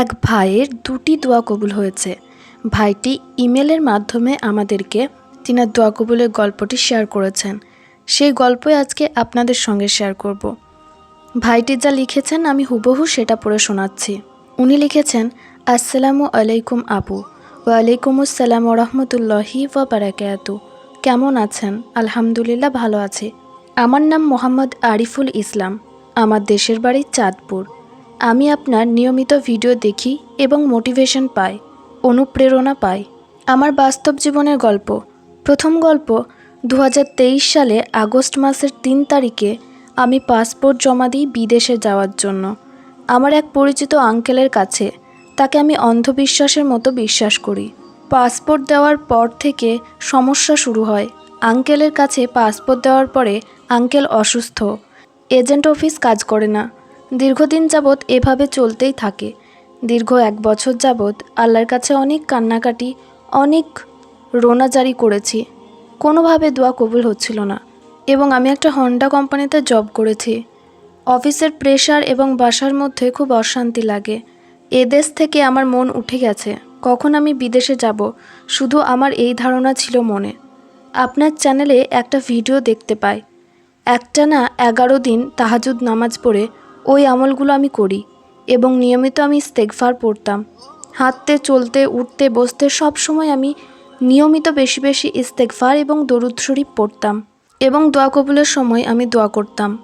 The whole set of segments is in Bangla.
এক ভাইয়ের দুটি দোয়া কবুল হয়েছে। ভাইটি ইমেলের মাধ্যমে আমাদেরকে তিনার দোয়া কবুলের গল্পটি শেয়ার করেছেন। সেই গল্পই আজকে আপনাদের সঙ্গে শেয়ার করব। ভাইটি যা লিখেছেন আমি হুবহু সেটা পড়ে শোনাচ্ছি। উনি লিখেছেন, আসসালামু আলাইকুম আপু। ওয়ালাইকুম আসসালাম রহমতুল্লাহি বারাকাতু কেমন আছেন? আলহামদুলিল্লাহ ভালো আছি। আমার নাম মোহাম্মদ আরিফুল ইসলাম। আমার দেশের বাড়ি চাঁদপুর। আমি আপনার নিয়মিত ভিডিও দেখি এবং মোটিভেশন পাই, অনুপ্রেরণা পাই। আমার বাস্তব জীবনের গল্প। প্রথম গল্প দু হাজার তেইশ সালে আগস্ট মাসের তিন তারিখে আমি পাসপোর্ট জমা দিই বিদেশে যাওয়ার জন্য। আমার এক পরিচিত আঙ্কেলের কাছে, তাকে আমি অন্ধবিশ্বাসের মতো বিশ্বাস করি। পাসপোর্ট দেওয়ার পর থেকে সমস্যা শুরু হয়। আঙ্কেলের কাছে পাসপোর্ট দেওয়ার পরে আঙ্কেল অসুস্থ। এজেন্ট অফিস কাজ করে না। দীর্ঘদিন যাবৎ এভাবে চলতেই থাকে। দীর্ঘ এক বছর যাবৎ আল্লাহর কাছে অনেক কান্নাকাটি, অনেক রোনাজারি করেছি। কোনোভাবে দোয়া কবুল হচ্ছিল না এবং আমি একটা হন্ডা কোম্পানিতে জব করেছি। অফিসের প্রেশার এবং বাসার মধ্যে খুব অশান্তি লাগে। এ দেশ থেকে আমার মন উঠে গেছে, কখন আমি বিদেশে যাব, শুধু আমার এই ধারণা ছিল মনে। আপনার চ্যানেলে একটা ভিডিও দেখতে পাই। একটানা এগারো দিন তাহাজুদ নামাজ পড়ে ওই আমলগুলো আমি করি এবং নিয়মিত আমি ইস্তেগফার পড়তাম। হাঁটতে, চলতে, উঠতে, বসতে সব সময় আমি নিয়মিত বেশি বেশি ইস্তেগফার এবং দরুদ শরীফ পড়তাম এবং দোয়া কবুলের সময় আমি দোয়া করতাম।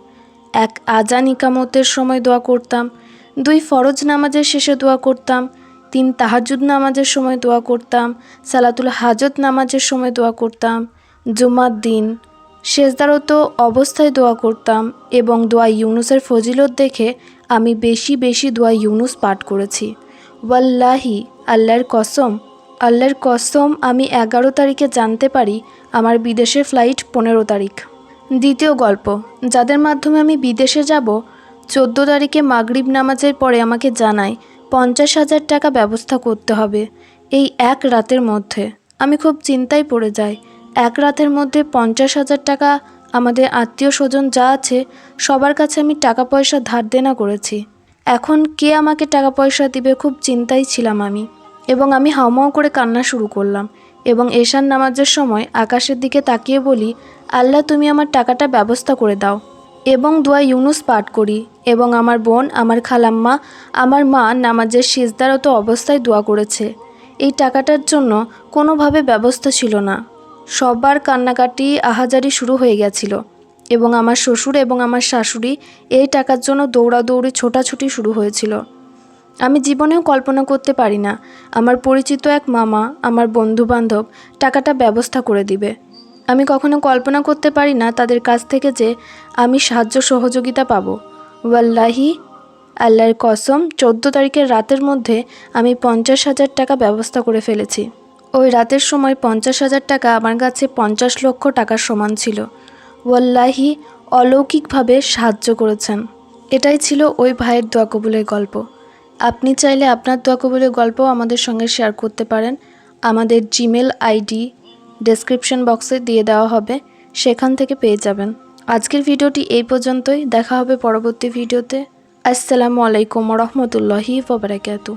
এক আজান ইকামতের সময় দোয়া করতাম, দুই ফরজ নামাজের শেষে দোয়া করতাম, তিন তাহাজুদ নামাজের সময় দোয়া করতাম, সালাতুল হাজত নামাজের সময় দোয়া করতাম, জুমার দিন শেষদারত অবস্থায় দোয়া করতাম এবং দোয়া ইউনুসের ফজিলত দেখে আমি বেশি বেশি দোয়া ইউনুস পাঠ করেছি। ওয়াল্লাহি, আল্লাহর কসম। আল্লাহর কসম আমি এগারো তারিখে জানতে পারি আমার বিদেশের ফ্লাইট পনেরো তারিখ। দ্বিতীয় গল্প, যাদের মাধ্যমে আমি বিদেশে যাব, চোদ্দ তারিখে মাগরিব নামাজের পরে আমাকে জানায়, পঞ্চাশ হাজার টাকা ব্যবস্থা করতে হবে, এই এক রাতের মধ্যে। আমি খুব চিন্তায় পড়ে যাই এক রাতের মধ্যে পঞ্চাশ হাজার টাকা আমাদের আত্মীয় স্বজন যা আছে, সবার কাছে আমি টাকা পয়সা ধার দেনা করেছি। এখন কে আমাকে টাকা পয়সা দিবে খুব চিন্তায় ছিলাম আমি এবং আমি হাউমাউ করে কান্না শুরু করলাম এবং এশান নামাজের সময় আকাশের দিকে তাকিয়ে বলি, আল্লাহ, তুমি আমার টাকাটা ব্যবস্থা করে দাও এবং দোয়া ইউনুস পাঠ করি এবং আমার বোন, আমার খালাম্মা, আমার মা নামাজের সিজদারত অবস্থায় দোয়া করেছে। এই টাকাটার জন্য কোনোভাবে ব্যবস্থা ছিল না। সবার কান্নাকাটি আহাজারি শুরু হয়ে গেছিল এবং আমার শ্বশুর এবং আমার শাশুড়ি এই টাকার জন্য দৌড়াদৌড়ি, ছোটাছুটি শুরু হয়েছিল। আমি জীবনেও কল্পনা করতে পারি না, আমার পরিচিত এক মামা, আমার বন্ধু বান্ধব টাকাটা ব্যবস্থা করে দিবে। আমি কখনো কল্পনা করতে পারি না তাদের কাছ থেকে যে আমি সাহায্য সহযোগিতা পাবো। ওয়াল্লাহি, আল্লাহর কসম, চোদ্দ তারিখের রাতের মধ্যে আমি পঞ্চাশ হাজার টাকা ব্যবস্থা করে ফেলেছি। ওই রাতের সময় পঞ্চাশ হাজার টাকা আমার কাছে পঞ্চাশ লক্ষ টাকার সমান ছিল। ওয়াল্লাহি, অলৌকিকভাবে সাহায্য করেছেন। এটাই ছিল ওই ভাইয়ের দোয়া কবুলের গল্প। আপনি চাইলে আপনার দোয়া কবুলের গল্পও আমাদের সঙ্গে শেয়ার করতে পারেন। আমাদের জিমেল আইডি ডেসক্রিপশন বক্সে দিয়ে দেওয়া হবে, সেখান থেকে পেয়ে যাবেন। আজকের ভিডিওটি এই পর্যন্তই। দেখা হবে পরবর্তী ভিডিওতে। আসসালামু আলাইকুম রহমতুল্লাহি ওবরাকাতু